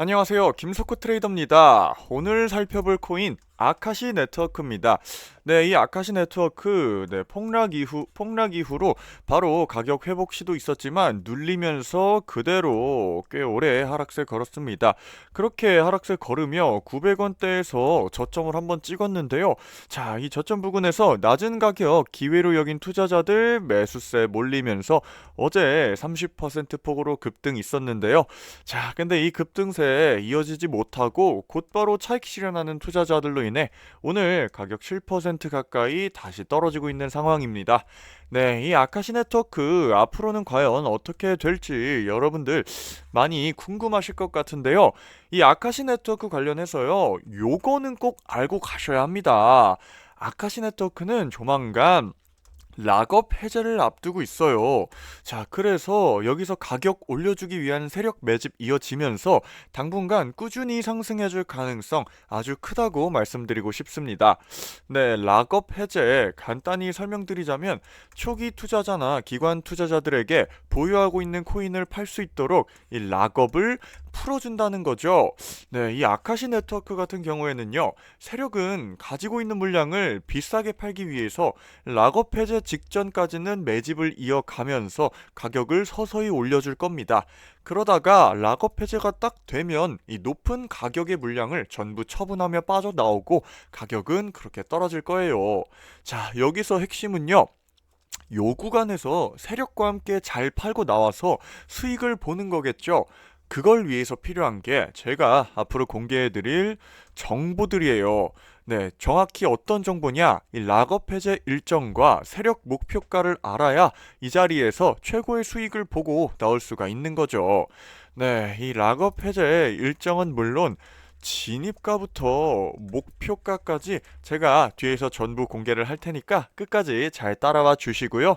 안녕하세요. 김석호 트레이더입니다. 오늘 살펴볼 코인 아카시 네트워크입니다. 네, 이 아카시 네트워크 네, 폭락 이후 폭락 이후로 바로 가격 회복 시도 있었지만 눌리면서 그대로 꽤 오래 하락세 걸었습니다. 그렇게 하락세 걸으며 900원대에서 저점을 한번 찍었는데요. 자, 이 저점 부근에서 낮은 가격 기회로 여긴 투자자들 매수세 몰리면서 어제 30% 폭으로 급등 있었는데요. 자, 근데 이 급등세 이어지지 못하고 곧바로 차익 실현하는 투자자들로 인해 오늘 가격 7% 가까이 다시 떨어지고 있는 상황입니다. 네, 이 아카시 네트워크 앞으로는 과연 어떻게 될지 여러분들 많이 궁금하실 것 같은데요. 이 아카시 네트워크 관련해서요. 요거는 꼭 알고 가셔야 합니다. 아카시 네트워크는 조만간 락업 해제를 앞두고 있어요. 자, 그래서 여기서 가격 올려주기 위한 세력 매집 이어지면서 당분간 꾸준히 상승해줄 가능성 아주 크다고 말씀드리고 싶습니다. 네, 락업 해제 간단히 설명드리자면 초기 투자자나 기관 투자자들에게 보유하고 있는 코인을 팔 수 있도록 이 락업을 풀어준다는 거죠. 네, 이 아카시 네트워크 같은 경우에는요, 세력은 가지고 있는 물량을 비싸게 팔기 위해서 락업 해제 직전까지는 매집을 이어가면서 가격을 서서히 올려줄 겁니다. 그러다가 락업 해제가 딱 되면 이 높은 가격의 물량을 전부 처분하며 빠져나오고 가격은 그렇게 떨어질 거예요. 자, 여기서 핵심은요. 요 구간에서 세력과 함께 잘 팔고 나와서 수익을 보는 거겠죠. 그걸 위해서 필요한 게 제가 앞으로 공개해드릴 정보들이에요. 네, 정확히 어떤 정보냐? 이 락업 해제 일정과 세력 목표가를 알아야 이 자리에서 최고의 수익을 보고 나올 수가 있는 거죠. 네, 이 락업 해제 일정은 물론 진입가부터 목표가까지 제가 뒤에서 전부 공개를 할 테니까 끝까지 잘 따라와 주시고요.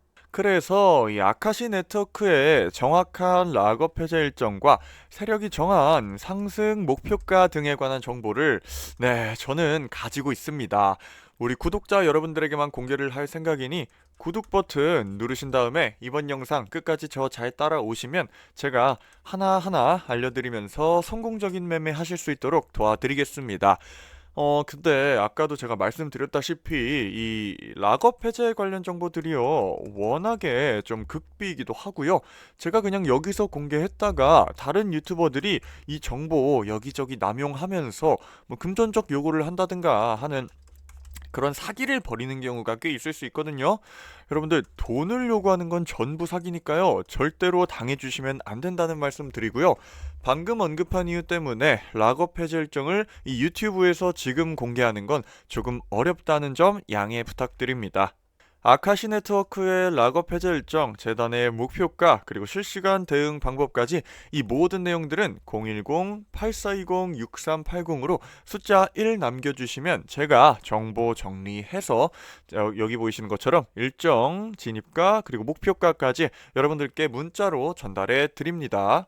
그래서 이 아카시 네트워크의 정확한 락업 해제 일정과 세력이 정한 상승 목표가 등에 관한 정보를 네, 저는 가지고 있습니다. 우리 구독자 여러분들에게만 공개를 할 생각이니 구독 버튼 누르신 다음에 이번 영상 끝까지 저 잘 따라오시면 제가 하나하나 알려드리면서 성공적인 매매 하실 수 있도록 도와드리겠습니다. 어, 근데 아까도 제가 말씀드렸다시피 이 락업 해제 관련 정보들이요. 워낙에 좀 극비이기도 하고요. 제가 그냥 여기서 공개했다가 다른 유튜버들이 이 정보 여기저기 남용하면서 뭐 금전적 요구를 한다든가 하는 그런 사기를 벌이는 경우가 꽤 있을 수 있거든요. 여러분들 돈을 요구하는 건 전부 사기니까요. 절대로 당해주시면 안 된다는 말씀 드리고요. 방금 언급한 이유 때문에 락업 해제 일정을 이 유튜브에서 지금 공개하는 건 조금 어렵다는 점 양해 부탁드립니다. 아카시 네트워크의 락업 해제 일정, 재단의 목표가, 그리고 실시간 대응 방법까지 이 모든 내용들은 010-8420-6380으로 숫자 1 남겨주시면 제가 정보 정리해서 여기 보이시는 것처럼 일정, 진입가, 그리고 목표가까지 여러분들께 문자로 전달해 드립니다.